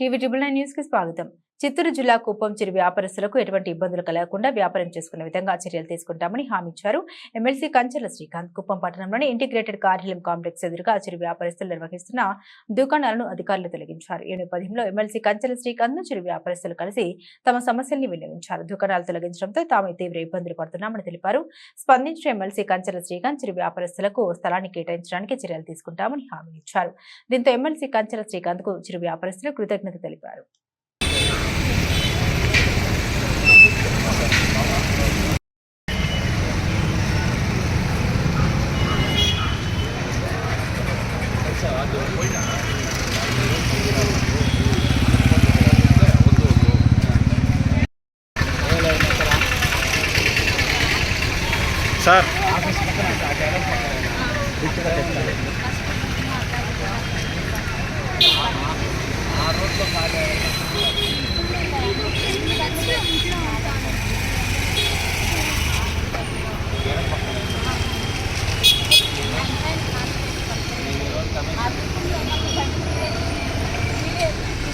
TV triple nine news కి స్వాగతం చిత్తూరు జిల్లా కుప్పం చిరు వ్యాపారస్తులకు ఎటువంటి ఇబ్బందులు కలగకుండా వ్యాపారం చేసుకునే విధంగా చర్యలు తీసుకుంటామని హామీ ఇచ్చారు. ఎమ్మెల్సీ కంచెల శ్రీకాంత్ కుప్పం పట్టణంలోని ఇంటిగ్రేటెడ్ కార్యాలయం కాంప్లెక్స్ ఎదురుగా చిరు వ్యాపారస్తులు నిర్వహిస్తున్న దుకాణాలను అధికారులు తొలగించారు. ఈ నేపథ్యంలో ఎమ్మెల్సీ కంచెల శ్రీకాంత్ను చిరు వ్యాపారస్తులు కలిసి తమ సమస్యల్ని విన్నవించారు. దుకాణాలు తొలగించడంతో తాము తీవ్ర ఇబ్బందులు పడుతున్నామని తెలిపారు. స్పందించిన ఎమ్మెల్సీ కంచర్ల శ్రీకాంత్ చిరు వ్యాపారస్తులకు స్థలాన్ని కేటాయించడానికి చర్యలు తీసుకుంటామని హామీ ఇచ్చారు. దీంతో ఎమ్మెల్సీ కంచెల శ్రీకాంత్కు చిరు వ్యాపారస్తులు కృతజ్ఞత తెలిపారు. సార్. ఆ రోడ్లో కాదు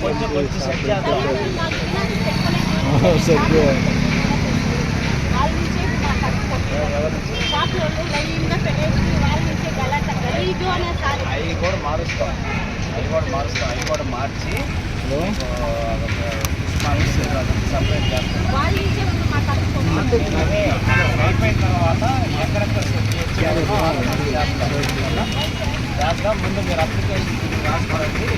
కొంచెం కొంచెం సెటిల్ చేద్దాం సెట్ అవి కూడా మారుస్తాం. అవి కూడా మారుస్తాం. అవి కూడా మార్చి. సపరేట్ చేస్తాం అయిపోయిన తర్వాత ఎక్కడెక్కడ చేస్తాం ముందు మీరు అప్లికేషన్ రాసుకోండి